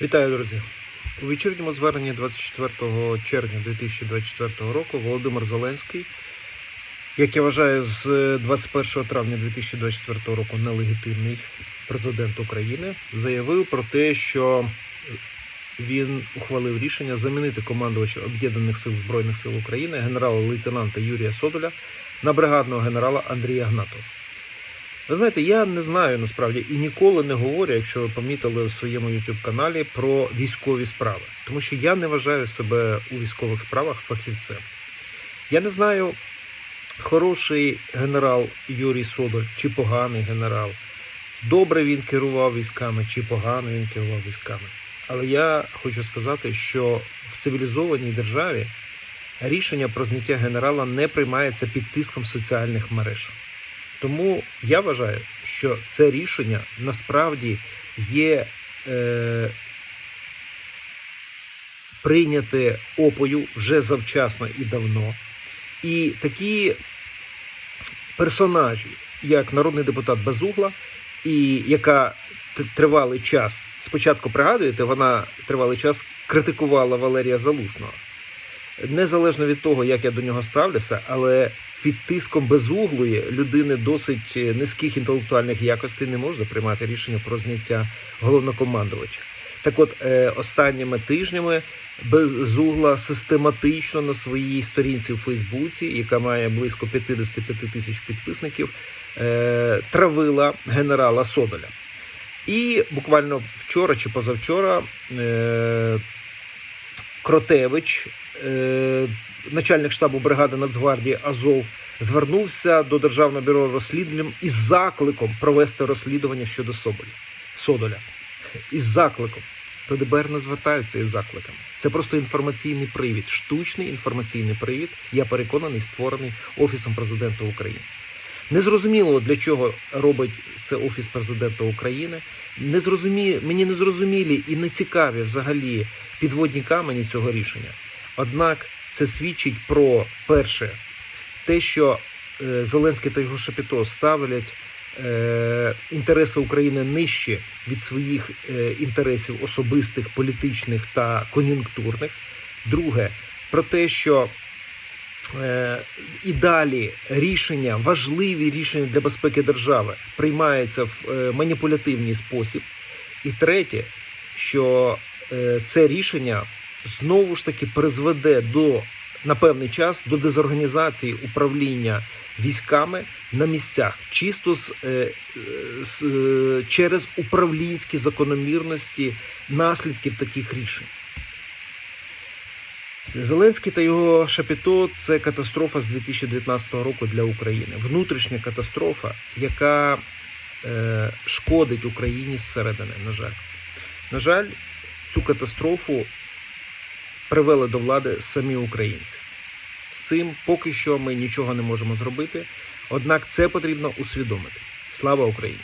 Вітаю, друзі! У вечірньому зверненні 24 червня 2024 року Володимир Зеленський, як я вважаю, з 21 травня 2024 року нелегітимний президент України, заявив про те, що він ухвалив рішення замінити командувача Об'єднаних сил Збройних сил України генерала-лейтенанта Юрія Содоля на бригадного генерала Андрія Гнатова. Ви знаєте, я не знаю насправді і ніколи не говорю, якщо ви помітили у своєму youtube каналі про військові справи, тому що я не вважаю себе у військових справах фахівцем. Я не знаю, хороший генерал Юрій Содор чи поганий генерал. Добре він керував військами, чи погано він керував військами. Але я хочу сказати, що в цивілізованій державі рішення про зняття генерала не приймається під тиском соціальних мереж. Тому я вважаю, що це рішення насправді є е, прийняте опою вже завчасно і давно. І такі персонажі, як народний депутат Безугла, і яка тривалий час, спочатку пригадуєте, вона тривалий час критикувала Валерія Залужного. Незалежно від того, як я до нього ставлюся, але під тиском безуглої людини досить е, низьких інтелектуальних якостей не можна приймати рішення про зняття головнокомандувача. Так от е, останніми тижнями безугла систематично на своїй сторінці у Фейсбуці, яка має близько 55 тисяч підписників, е, травила генерала Содоля. І буквально вчора чи позавчора Кротевич, е, начальник штабу бригади Нацгвардії Азов, звернувся до Державного бюро розслідувань із закликом провести розслідування щодо Соболя Содоля. Із закликом. До ДБР не звертаються із закликами. Це просто інформаційний привід, штучний інформаційний привід. Я переконаний, створений Офісом президента України. Незрозуміло для чого робить це Офіс президента України. Не зрозумі... Мені не зрозумілі і не цікаві взагалі підводні камені цього рішення. Однак це свідчить про перше, те, що е, Зеленський та його Шапіто ставлять е, інтереси України нижче від своїх е, інтересів особистих, політичних та кон'юнктурних. Друге, про те, що і далі рішення, важливі рішення для безпеки держави приймаються в е, маніпулятивний спосіб. І третє, що е, це рішення знову ж таки призведе до на певний час до дезорганізації управління військами на місцях, чисто з, е, е, з е, через управлінські закономірності наслідків таких рішень. Зеленський та його Шапіто це катастрофа з 2019 року для України. Внутрішня катастрофа, яка е, шкодить Україні зсередини. На жаль, на жаль, цю катастрофу привели до влади самі українці. З цим поки що ми нічого не можемо зробити. Однак це потрібно усвідомити. Слава Україні!